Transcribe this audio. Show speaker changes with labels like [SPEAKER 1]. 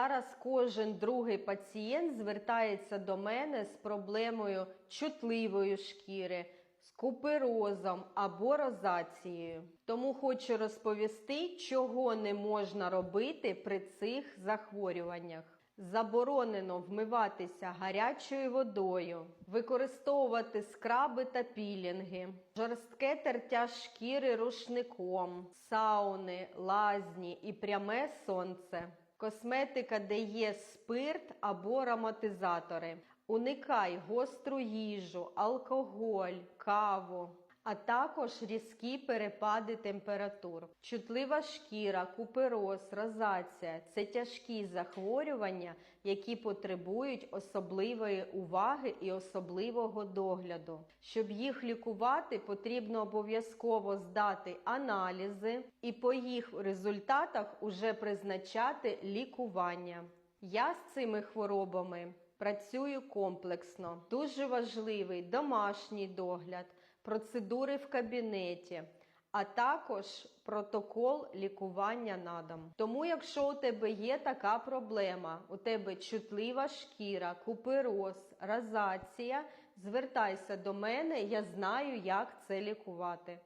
[SPEAKER 1] Зараз кожен другий пацієнт звертається до мене з проблемою чутливої шкіри, з куперозом або розацією. Тому хочу розповісти, чого не можна робити при цих захворюваннях. Заборонено вмиватися гарячою водою, використовувати скраби та пілінги, жорстке тертя шкіри рушником, сауни, лазні і пряме сонце. Косметика, де є спирт або ароматизатори. Уникай гостру їжу, алкоголь, каву, а також різкі перепади температур. Чутлива шкіра, купероз, розація це тяжкі захворювання, які потребують особливої уваги і особливого догляду. Щоб їх лікувати, потрібно обов'язково здати аналізи і по їх результатах уже призначати лікування. Я з цими хворобами працюю комплексно. Дуже важливий домашній догляд, процедури в кабінеті, а також протокол лікування на дом. Тому, якщо у тебе є така проблема, у тебе чутлива шкіра, купероз, розація, звертайся до мене, я знаю, як це лікувати.